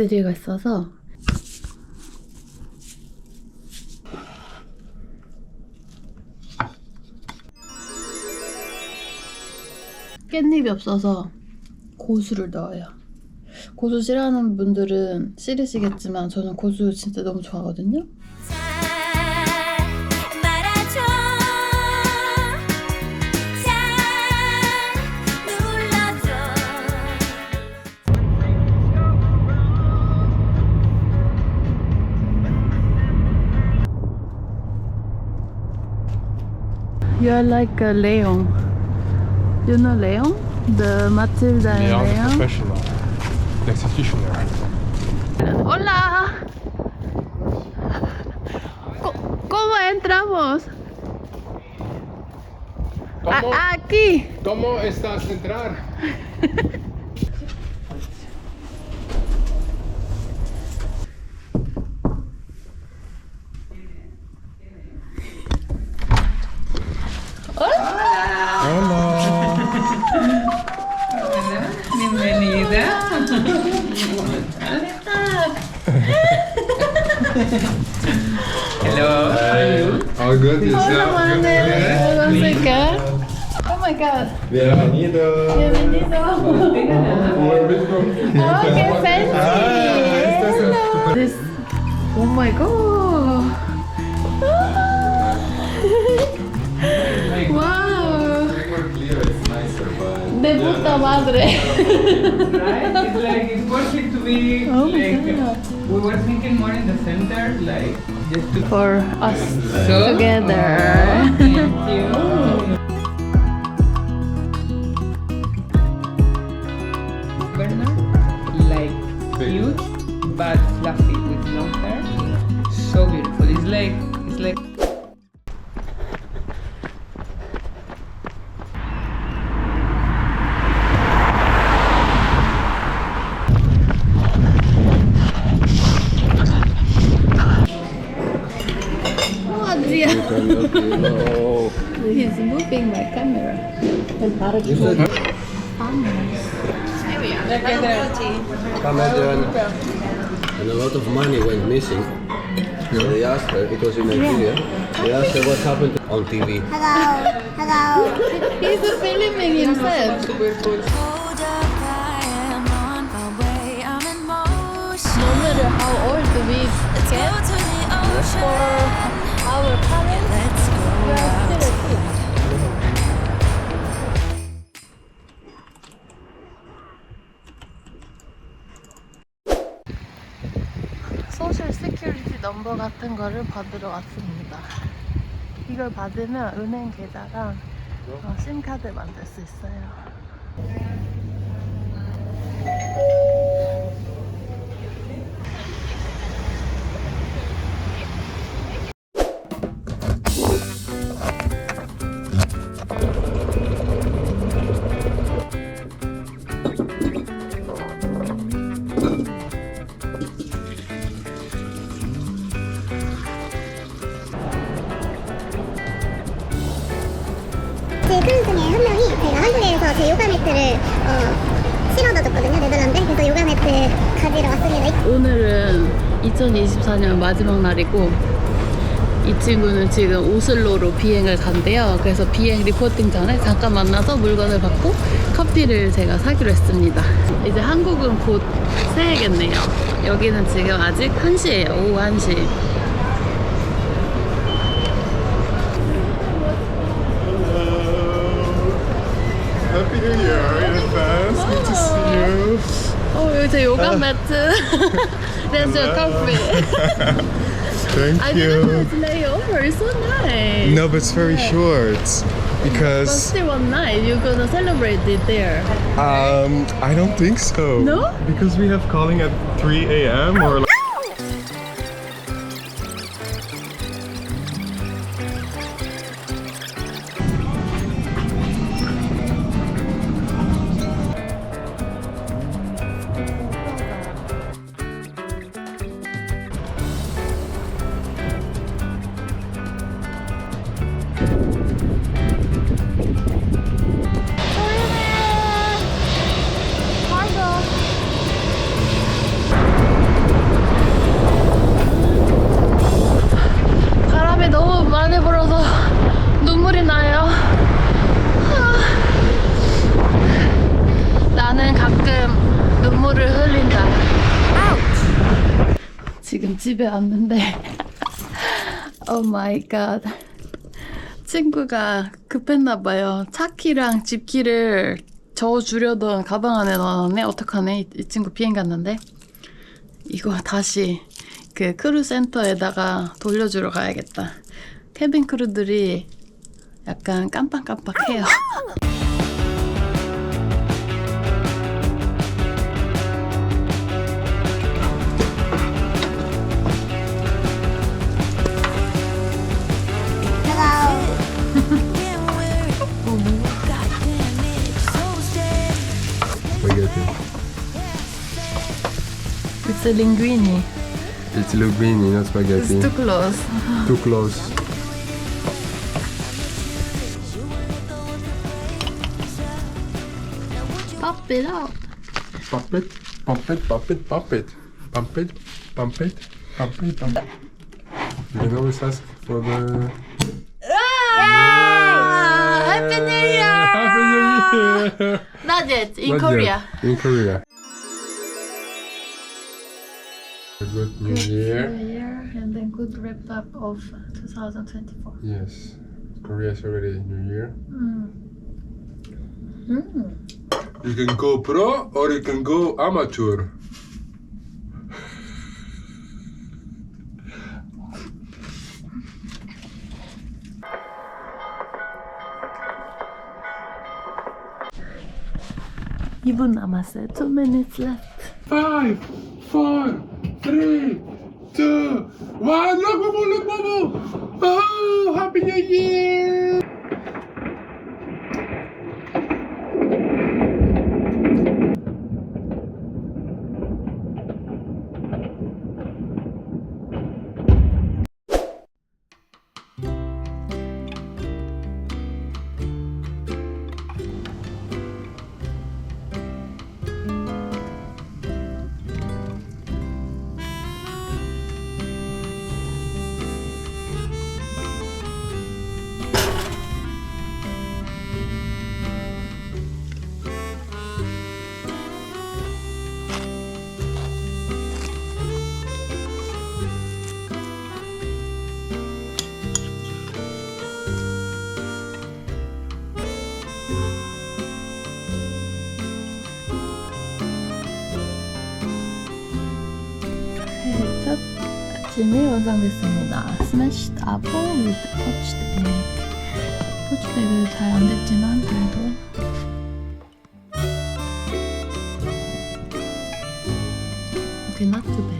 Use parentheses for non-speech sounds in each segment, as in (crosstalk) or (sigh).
집들이가 있어서 깻잎이 없어서 고수를 넣어요. 고수 싫어하는 분들은 싫으시겠지만 저는 고수 진짜 너무 좋아하거든요. You are like a Leon. You know Leon? The Matilda and Leon Leon? professional. The executioner. Hola. ¿Cómo entramos? A- ¿Cómo, aquí. ¿Cómo estás entrar? (laughs) All good yourself? Hola, Manuel. Hold on a second. Oh my god. Bienvenido. Bienvenido. Okay, oh, fancy. Hello. This. Oh my god. wow. De puta madre. right? It's like it's worth it to be Oh my like God. we were thinking more in the center, like just to For us So? together. Oh, thank you. Like cute but fluffy with long hair. So beautiful. It's like it's like Oh, Adrian. He's moving my camera. Cameron and a lot of money went missing. So they asked her, it was in Nigeria, they asked her what happened on TV. Hello hello (laughs) He's filming himself. Hold up I am on my way I'm in motion No matter how old we Let's get for our parents, we are still a kid. 같은 거를 받으러 왔습니다. 이걸 받으면 은행 계좌랑 어, 심카드 만들 수 있어요. 요가 매트를 어, 실어다 줬거든요 네덜란드 그래서 요가 매트 가지러 왔습니다 오늘은 2024년 마지막 날이고 이 친구는 지금 오슬로로 비행을 간대요. 그래서 비행 리포팅 전에 잠깐 만나서 물건을 받고 커피를 제가 사기로 했습니다. 이제 한국은 곧 새해겠네요. 여기는 지금 아직 1시예요. 오후 1시. New Year in advance. Good to see you. 어, 여기 제 요가 매트. That's your coffee. (laughs) Thank I didn't know it's layover. It's so nice. No, but it's very short But because still one night, you're gonna celebrate it there. um I don't think so. No? Because we have calling at 3 a.m. or like 집에 왔는데. 오 마이 갓 친구가 급했나 봐요. 차키랑 집키를 저어주려던 가방 안에 넣어놨네. 어떡하네. 이, 이 친구 비행 갔는데. 이거 다시 그 크루 센터에다가 돌려주러 가야겠다. 캐빈 크루들이 약간 깜빡깜빡해요 Spaghetti. It's a linguine It's linguine, not spaghetti. It's too close Too close. Pop it out Pump it, pump it, pump it, pump it. Pump it, pump it, pump it, pump it. You can always ask for the... Happy New Year! Happy New Year! Not yet, in Not Korea. yet, In Korea. A good New Year. New Year and then good wrap up of 2024. Yes. Korea is already New Year. Mm. Mm. You can go pro or you can go amateur. seven, I. Two minutes left. Five, four, three, two, one. Look, Mumu, look, Mumu. Oh, happy new year. 튀김이 완성됐습니다. 스매시드 아포 위드 포치드 에그 포치드 에그 잘 안됐지만 그래도 Okay, not.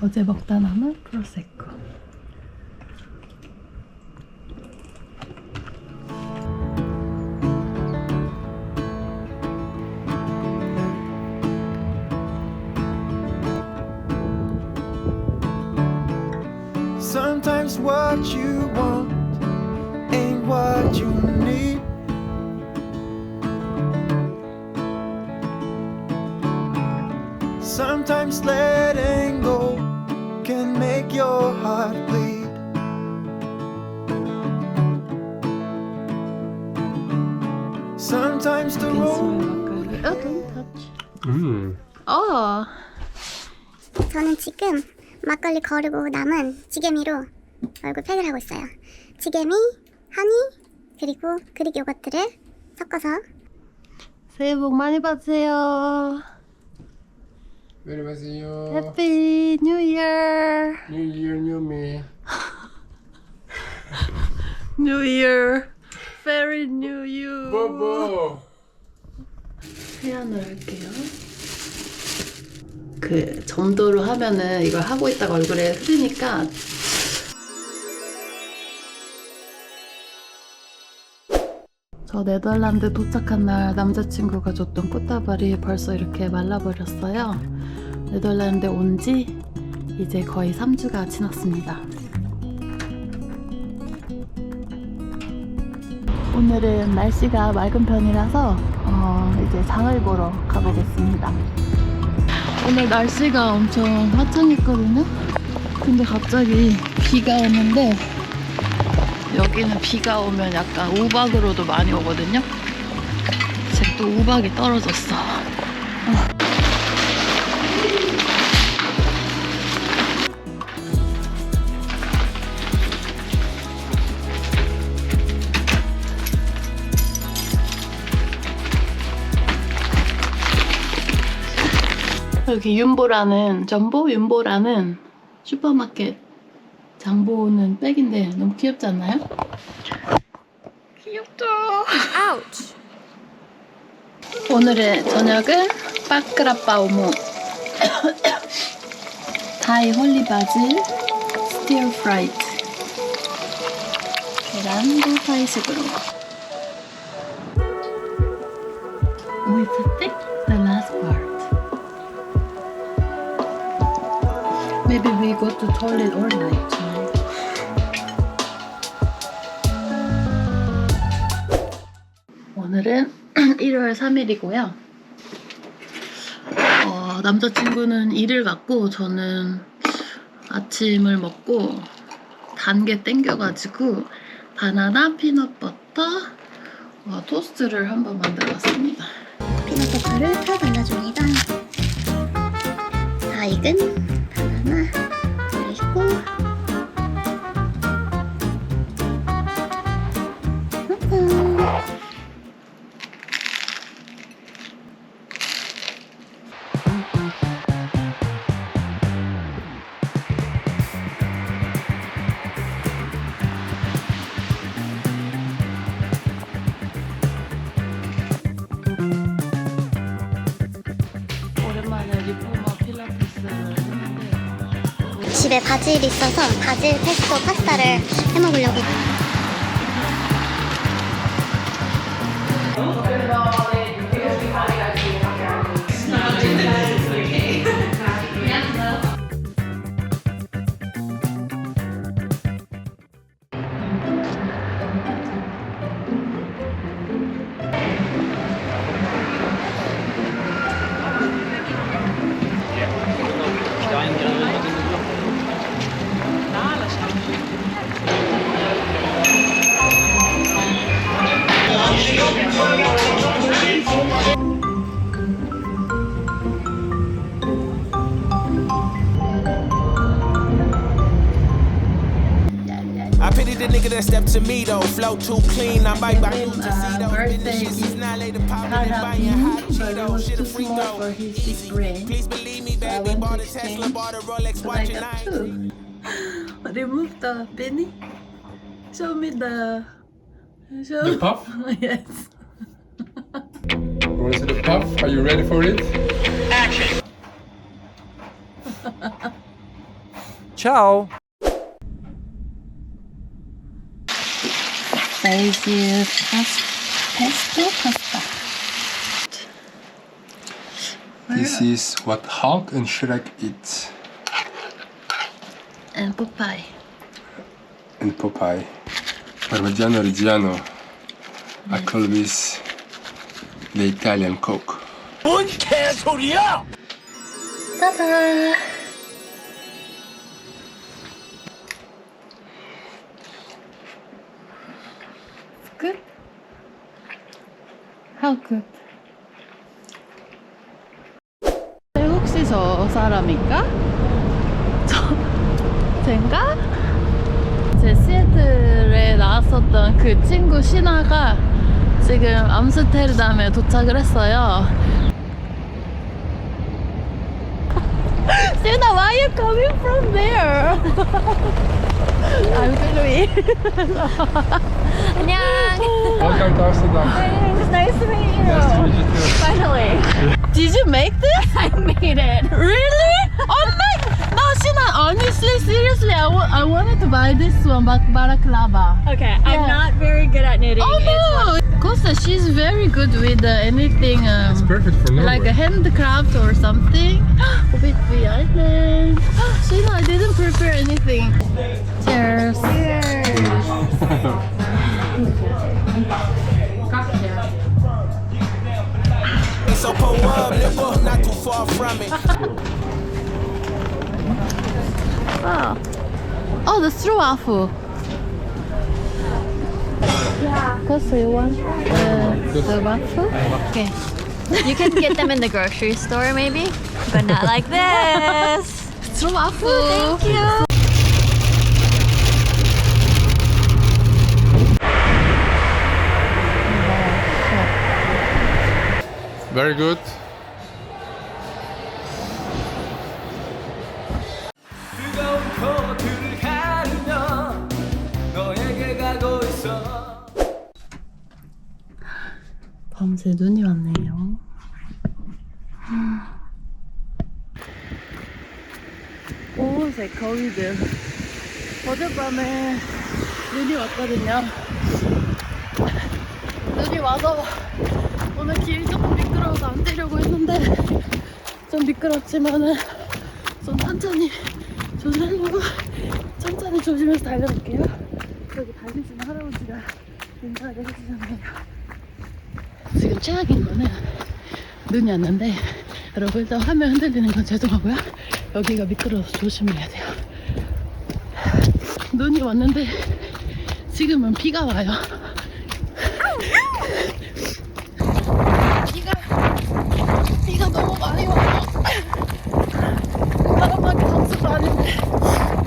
어제 먹다 남은 프로세코. Sometimes what you want ain't what you need. Sometimes letting go make your heart bleed. Sometimes the road. 막걸리. 어, don't touch. 어. 저는 지금 막걸리 거르고 남은 지게미로 얼굴 팩을 하고 있어요. 지게미, 하니, 그리고 그릭 요거트를 섞어서 새해 복 많이 받으세요. 맛있어요. Happy New Year. New Year, new me. (laughs) New Year. Very New You. Bobo. 회안을 할게요. 그 점도로 하면은 이걸 하고 있다가 얼굴에 흐르니까 저 네덜란드 도착한 날 남자친구가 줬던 꽃다발이 벌써 이렇게 말라버렸어요. 네덜란드에 온지 이제 거의 3주가 지났습니다. 오늘은 날씨가 맑은 편이라서 어, 어, 이제 장을 보러 가보겠습니다. 오늘 날씨가 엄청 화창했거든요. 근데 갑자기 비가 오는데 여기는 비가 오면 약간 우박으로도 많이 오거든요. 지금 또 우박이 떨어졌어. 여기 윤보라는 전보 윤보라는 슈퍼마켓 장보는 백인데 너무 귀엽지 않나요? 귀엽죠? 오늘의 저녁은 빠크라빠오무 타이 홀리바질 스티어 프라이드 계란도 파이식으로 the last Maybe we go to toilet all night tonight. 오늘은 (clears throat) 1월 3일이고요. 어, 남자친구는 일을 갔고 저는 아침을 먹고 단 게 땡겨가지고 바나나 피넛버터 어, 토스트를 한번 만들어봤습니다. 피넛버터를 펴 발라줍니다. 다 익은 Mm-hmm. 바질 있어서 바질 페스토 파스타를 해 먹으려고 too clean, I might buy new uh, tuxedo. birthday Shit, gift now later popping cut and up buying him, hot but it Cheetos. was Shit too a free small throw. for his big brain. Please believe me, I baby. went Bought to a Tesla, exchange. bought a Rolex watch got at night. two. Remove the penny. Show me the. Show. The puff? (laughs) yes. You want to see the puff? Are you ready for it? Action. (laughs) Ciao. Basil pas- pesto pasta. This is what Hulk and Shrek eat. And Popeye. And Popeye. Parmigiano Reggiano. I call this the Italian Coke. Ta-da! 그 친구 신화가 지금 암스테르담에 도착을 했어요. Sina, why are you coming from there? I'm Chloe. 안녕. Welcome to Amsterdam. It's nice to meet you. Nice to meet you too. Finally. Did you make this? (laughs) I made it. Really? Oh my! No, Shina. Honestly, seriously, I I wanted to buy this one, but balaclava. Okay, Yeah. I'm not very good at knitting. Oh no! Costa, she's very good with uh, anything. Um, It's perfect for Norway. like a handcraft or something. (gasps) with the island. (gasps) Sheila, I didn't prepare anything. Cheers. up, nigga, not too far from it. Oh. Oh, the stroopwafel. Yeah. Because you want the, the waffle? Okay. You can get them in the grocery store maybe, but not like this. stroopwafel. Thank you. Very good. 밤새 눈이 왔네요. 오색 거위 등 어젯밤에 눈이 왔거든요. 눈이 와서 오늘 길 조금 미끄러워서 안 뛰려고 했는데 좀 미끄럽지만은 좀 천천히 조심하고 천천히 조심해서 달려볼게요. 여기 달리시는 할아버지가 인사를 해주셨네요. 지금 최악인 거는 눈이 왔는데 여러분 일단 화면 흔들리는 건 죄송하고요 여기가 미끄러워서 조심해야 돼요 눈이 왔는데 지금은 비가 와요 비가 너무 많이 와요 바람막이 감수도 아닌데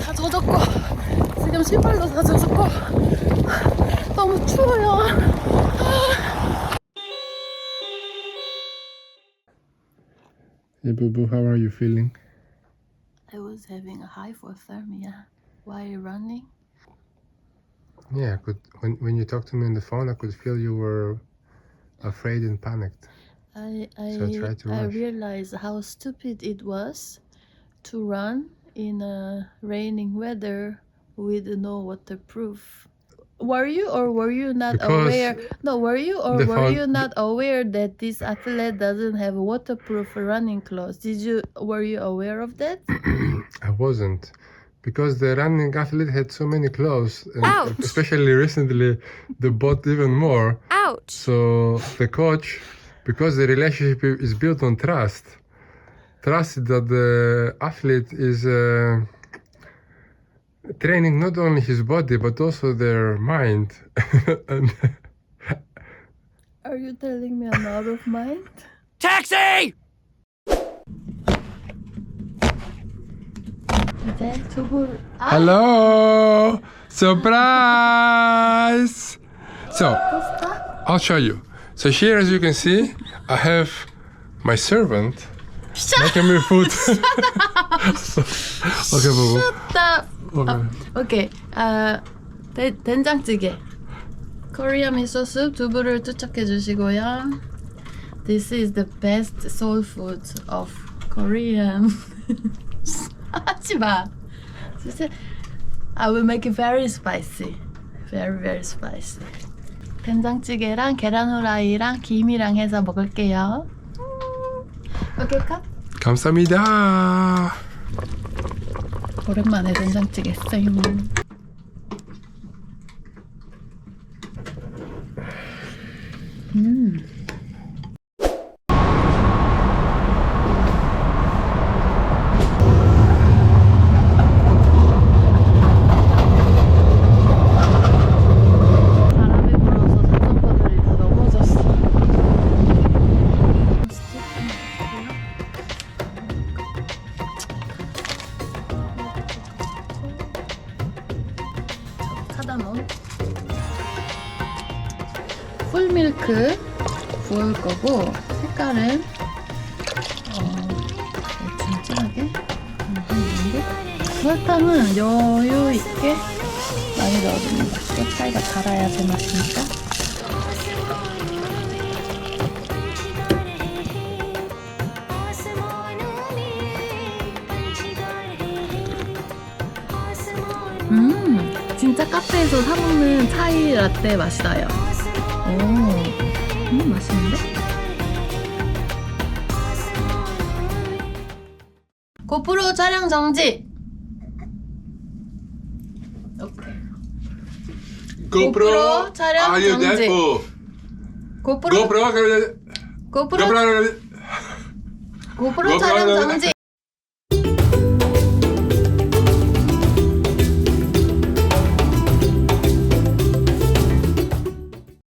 다 젖었고 지금 신발도 다 젖었고 너무 추워요 Hey, boo boo, how are you feeling? I was having a hypothermia while running. Yeah, I could. When when you talked to me on the phone, I could feel you were afraid and panicked. I I, So try to I realized how stupid it was to run in a raining weather with no waterproof. Were you or were you not Because aware? No, were you or were found- you not aware that this athlete doesn't have waterproof running clothes? Did you were you aware of that? (clears throat) I wasn't. Because the running athlete had so many clothes, and Ouch. especially recently, they bought even more. Ouch. So the coach, because the relationship is built on trust. Trust that the athlete is uh, training not only his body but also their mind. (laughs) and Are you telling me I'm out of mind? Taxi! Ah! Hello! Surprise! So, I'll show you. So here, as you can see, I have my servant making me food. (laughs) okay, boo 딱 Okay. 오케이. 아, 대, 된장찌개. 코리아 미소 숲 두부를 투척해 주시고요. This is the best soul food of Korean. (laughs) 하지 마. 진짜 I will make it very spicy. Very very spicy. 된장찌개랑 계란 후라이랑 김이랑 해서 먹을게요. 컷. 감사합니다. 오랜만에 된장찌개 쌩. 바람 음, 진짜 카페에서 사 먹는 차이 라떼 맛이 나요. 오, 음, 맛있는데? 고프로 촬영 정지. 오케이. GoPro 촬영 are you 정지. Deadpool? 고프로 GoPro, 고프로. 고프로 촬영 정지.